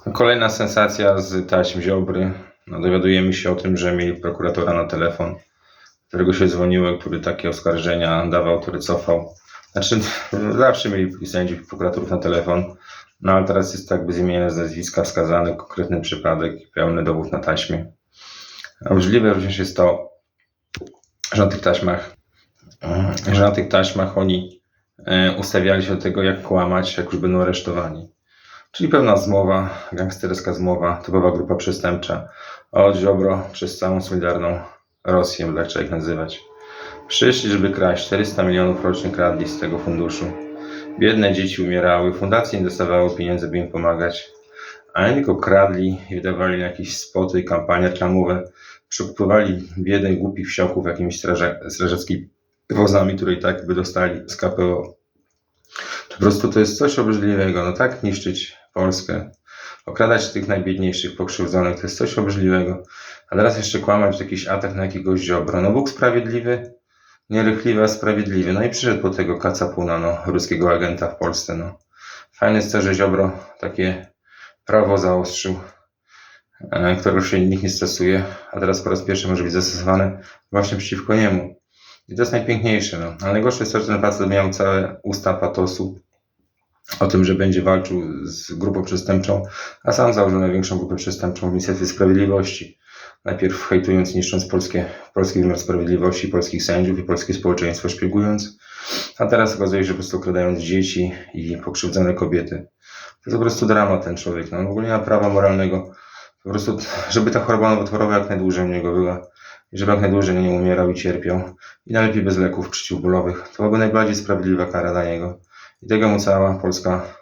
Kolejna sensacja z taśm Ziobry. No, dowiadujemy się o tym, że mieli prokuratora na telefon, którego się dzwoniło, który takie oskarżenia dawał, który cofał. Znaczy, zawsze mieli sędziów i prokuratorów na telefon, no ale teraz jest tak zmienione z nazwiska, wskazany konkretny przypadek i pełny dowód na taśmie. Obrzydliwe również jest to, że na tych taśmach, że na tych taśmach oni e, ustawiali się do tego, jak kłamać, jak już będą aresztowani. Czyli pełna zmowa, gangsterska zmowa, typowa grupa przestępcza. Od Ziobro przez całą Solidarną Rosję, tak trzeba ich nazywać. Przyszli, żeby kraść 400 milionów rocznie kradli z tego funduszu. Biedne dzieci umierały, fundacje nie dostawały pieniędzy, by im pomagać. A oni tylko kradli i wydawali na jakieś spoty i kampanie reklamowe. Przekupywali biednych, głupich wsioków jakimiś straża- strażackimi wozami, które i tak by dostali z KPO. Po prostu to jest coś obrzydliwego, no tak niszczyć Polskę, okradać tych najbiedniejszych, pokrzywdzonych, to jest coś obrzydliwego. A teraz jeszcze kłamać, że jakiś atak na jakiegoś Ziobro. No Bóg sprawiedliwy, nierychliwy, a sprawiedliwy. No i przyszedł po tego kacapuna, no, ruskiego agenta w Polsce, no. Fajne jest to, że Ziobro takie prawo zaostrzył, e, którego się nikt nie stosuje, a teraz po raz pierwszy może być zastosowane właśnie przeciwko niemu. I to jest najpiękniejsze, no. Ale najgorsze jest to, że ten facet miał całe usta patosu o tym, że będzie walczył z grupą przestępczą, a sam założył największą grupę przestępczą w Ministerstwie Sprawiedliwości. Najpierw hejtując, niszcząc polskie, polski wymiar sprawiedliwości, polskich sędziów i polskie społeczeństwo, szpiegując, a teraz okazuje się, że po prostu okradając dzieci i pokrzywdzone kobiety. To jest po prostu dramat ten człowiek. No, on w ogóle nie ma prawa moralnego. Po prostu, żeby ta choroba nowotworowa jak najdłużej u niego była. I żeby jak najdłużej nie umierał i cierpiał. I najlepiej bez leków przeciwbólowych. To byłaby najbardziej sprawiedliwa kara dla niego. I tego mu cała polska